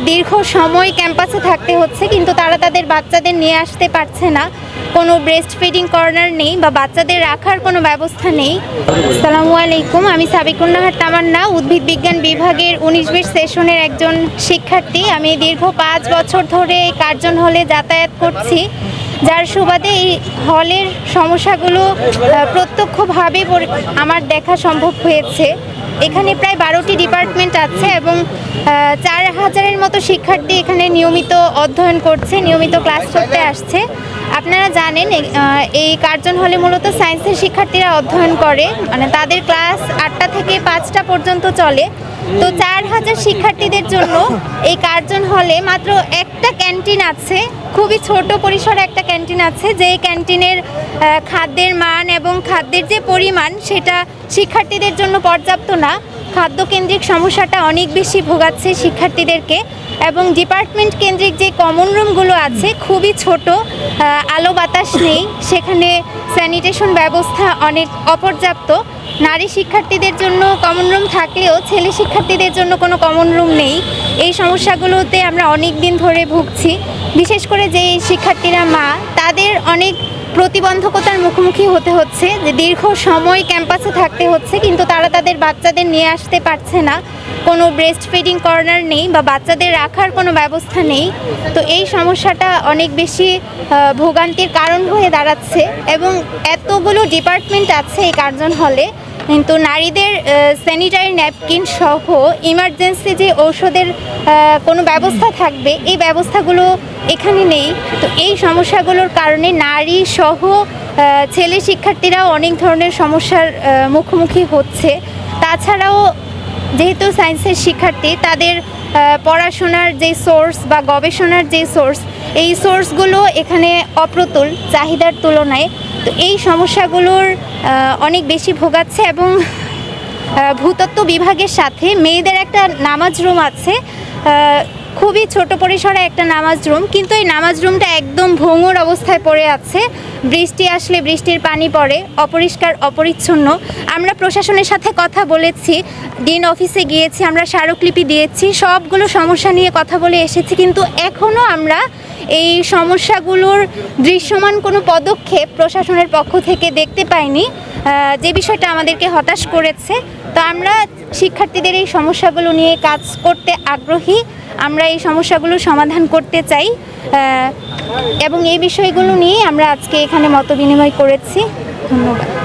দীর্ঘ সময় ক্যাম্পাসে থাকতে হচ্ছে, কিন্তু তারা তাদের বাচ্চাদের নিয়ে আসতে পারছে না। কোনো ব্রেস্ট ফিডিং কর্নার নেই বা বাচ্চাদের রাখার কোনো ব্যবস্থা নেই। আসসালামু আলাইকুম, আমি সাবিকুন্নাহার তামান্না, উদ্ভিদ বিজ্ঞান বিভাগের উনিশ বিশ সেশনের একজন শিক্ষার্থী। আমি দীর্ঘ পাঁচ বছর ধরে এই কার্জন হলে যাতায়াত করছি। যার সুবাদে এই হলের সমস্যাগুলো প্রত্যক্ষভাবে পরি- আমার দেখা সম্ভব হয়েছে। এখানে প্রায় বারোটি ডিপার্টমেন্ট আছে এবং চার হাজারের মতো শিক্ষার্থী এখানে নিয়মিত অধ্যয়ন করছে, নিয়মিত ক্লাস করতে আসছে। আপনারা জানেন এই কার্জন হলে মূলত সায়েন্সের শিক্ষার্থীরা অধ্যয়ন করে মানে তাদের ক্লাস আটটা থেকে পাঁচটা পর্যন্ত চলে। তো চার হাজার শিক্ষার্থীদের জন্য এই কার্জন হলে মাত্র একটা ক্যান্টিন আছে, খুবই ছোট পরিসরে একটা ক্যান্টিন আছে যে ক্যান্টিনের খাদ্যের মান এবং খাদ্যের যে পরিমাণ, সেটা শিক্ষার্থীদের জন্য পর্যাপ্ত না। খাদ্যকেন্দ্রিক সমস্যাটা অনেক বেশি ভোগাচ্ছে শিক্ষার্থীদেরকে এবং ডিপার্টমেন্ট কেন্দ্রিক যে কমন রুমগুলো আছে খুবই ছোট আলো বাতাস নেই। সেখানে স্যানিটেশন ব্যবস্থা অনেক অপর্যাপ্ত। নারী শিক্ষার্থীদের জন্য কমন রুম থাকলেও ছেলে শিক্ষার্থীদের জন্য কোনো কমন রুম নেই। এই সমস্যাগুলোতে আমরা অনেক দিন ধরে ভুগছি। বিশেষ করে যে শিক্ষার্থীরা মা, তাদের অনেক প্রতিবন্ধকতার মুখোমুখি হতে হচ্ছে। যে দীর্ঘ সময় ক্যাম্পাসে থাকতে হচ্ছে, কিন্তু তারা তাদের বাচ্চাদের নিয়ে আসতে পারছে না। কোনো ব্রেস্ট ফিডিং কর্নার নেই বা বাচ্চাদের রাখার কোনো ব্যবস্থা নেই। তো এই সমস্যাটা অনেক বেশি ভোগান্তির কারণ হয়ে দাঁড়াচ্ছে এবং এতগুলো ডিপার্টমেন্ট আছে এই কার্জন হলে। কিন্তু নারীদের স্যানিটারি ন্যাপকিন সহ ইমার্জেন্সি যে ঔষধের কোনো ব্যবস্থা থাকবে, এই ব্যবস্থাগুলো এখানে নেই। তো এই সমস্যাগুলোর কারণে নারী সহ ছেলে শিক্ষার্থীরাও অনেক ধরনের সমস্যার মুখোমুখি হচ্ছে। তাছাড়াও যেহেতু সায়েন্সের শিক্ষার্থী, তাদের পড়াশোনার যে সোর্স বা গবেষণার যে সোর্স এই সোর্সগুলো এখানে অপ্রতুল, চাহিদার তুলনায়। তো এই সমস্যাগুলোর অনেক বেশি ভোগাচ্ছে এবং ভূতত্ত্ব বিভাগের সাথে মেয়েদের একটা নামাজ রুম আছে খুবই ছোট পরিসরে একটা নামাজ রুম, কিন্তু এই নামাজ রুমটা একদম ভঙ্গুর অবস্থায় পড়ে আছে। বৃষ্টি আসলে বৃষ্টির পানি পড়ে, অপরিষ্কার, অপরিচ্ছন্ন। আমরা প্রশাসনের সাথে কথা বলেছি, ডিন অফিসে গিয়েছি, আমরা স্মারকলিপি দিয়েছি, সবগুলো সমস্যা নিয়ে কথা বলে এসেছি, কিন্তু এখনও আমরা এই সমস্যাগুলোর দৃশ্যমান কোনো পদক্ষেপ প্রশাসনের পক্ষ থেকে দেখতে পাইনি। যে বিষয়টা আমাদেরকে হতাশ করেছে। তো আমরা শিক্ষার্থীদের এই সমস্যাগুলো নিয়ে কাজ করতে আগ্রহী। আমরা এই সমস্যাগুলো সমাধান করতে চাই এবং এই বিষয়গুলো নিয়ে আমরা আজকে এখানে মত বিনিময় করেছি। ধন্যবাদ।